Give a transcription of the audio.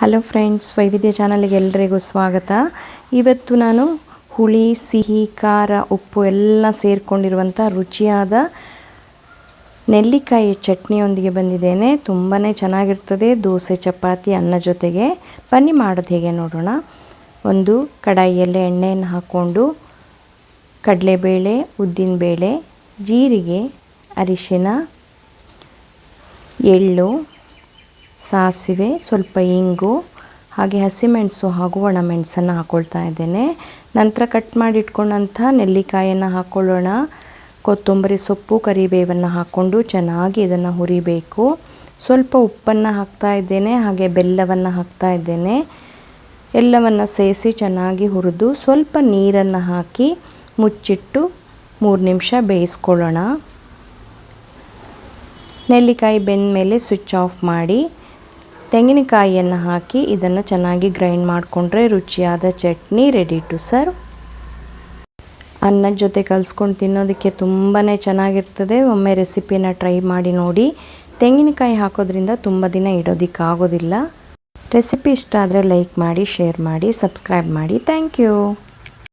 Hello friends ವೈವಿಧ್ಯ ಚಾನಲ್ಗೆ ಎಲ್ರಿಗೂ ಸ್ವಾಗತ. ಇವತ್ತು ನಾನು ಹುಳಿ, ಸಿಹಿ, ಖಾರ, ಉಪ್ಪು ಎಲ್ಲ ಸೇರಿಕೊಂಡಿರುವಂಥ ರುಚಿಯಾದ ನೆಲ್ಲಿಕಾಯಿ ಚಟ್ನಿಯೊಂದಿಗೆ ಬಂದಿದ್ದೇನೆ. ತುಂಬಾ ಚೆನ್ನಾಗಿರ್ತದೆ. ದೋಸೆ, ಚಪಾತಿ, ಅನ್ನ ಜೊತೆಗೆ. ಬನ್ನಿ ಮಾಡೋದು ಹೇಗೆ ನೋಡೋಣ. ಒಂದು ಕಡಾಯಿಯಲ್ಲಿ ಎಣ್ಣೆಯನ್ನು ಹಾಕ್ಕೊಂಡು ಕಡಲೆಬೇಳೆ, ಉದ್ದಿನಬೇಳೆ, ಜೀರಿಗೆ, ಅರಿಶಿನ, ಎಳ್ಳು ಸಾಸಿವೆ, ಸ್ವಲ್ಪ ಇಂಗು, ಹಾಗೆ ಹಸಿಮೆಣಸು ಹಾಗೂ ಒಣಮೆಣಸನ್ನು ಹಾಕ್ಕೊಳ್ತಾ ಇದ್ದೇನೆ. ನಂತರ ಕಟ್ ಮಾಡಿ ಇಟ್ಕೊಂಡಂಥ ನೆಲ್ಲಿಕಾಯನ್ನು ಹಾಕ್ಕೊಳ್ಳೋಣ ಕೊತ್ತಂಬರಿ ಸೊಪ್ಪು, ಕರಿಬೇವನ್ನು ಹಾಕ್ಕೊಂಡು ಚೆನ್ನಾಗಿ ಇದನ್ನು ಹುರಿಬೇಕು. ಸ್ವಲ್ಪ ಉಪ್ಪನ್ನು ಹಾಕ್ತಾ ಇದ್ದೇನೆ, ಹಾಗೆ ಬೆಲ್ಲವನ್ನು ಹಾಕ್ತಾ ಇದ್ದೇನೆ. ಎಲ್ಲವನ್ನು ಸೇರಿಸಿ ಚೆನ್ನಾಗಿ ಹುರಿದು ಸ್ವಲ್ಪ ನೀರನ್ನು ಹಾಕಿ ಮುಚ್ಚಿಟ್ಟು ಮೂರು ನಿಮಿಷ ಬೇಯಿಸ್ಕೊಳ್ಳೋಣ. ನೆಲ್ಲಿಕಾಯಿ ಬೆಂದ ಮೇಲೆ ಸ್ವಿಚ್ ಆಫ್ ಮಾಡಿ ತೆಂಗಿನಕಾಯಿಯನ್ನು ಹಾಕಿ ಇದನ್ನು ಚೆನ್ನಾಗಿ ಗ್ರೈಂಡ್ ಮಾಡಿಕೊಂಡ್ರೆ ರುಚಿಯಾದ ಚಟ್ನಿ ರೆಡಿ ಟು ಸರ್ವ್ ಅನ್ನದ ಜೊತೆ ಕಲಿಸ್ಕೊಂಡು ತಿನ್ನೋದಕ್ಕೆ ತುಂಬಾ ಚೆನ್ನಾಗಿರ್ತದೆ. ಒಮ್ಮೆ ರೆಸಿಪಿನ ಟ್ರೈ ಮಾಡಿ ನೋಡಿ. ತೆಂಗಿನಕಾಯಿ ಹಾಕೋದ್ರಿಂದ ತುಂಬ ದಿನ ಇಡೋದಕ್ಕಾಗೋದಿಲ್ಲ ರೆಸಿಪಿ ಇಷ್ಟ ಆದರೆ ಲೈಕ್ ಮಾಡಿ ಶೇರ್ ಮಾಡಿ ಸಬ್ಸ್ಕ್ರೈಬ್ ಮಾಡಿ. Thank you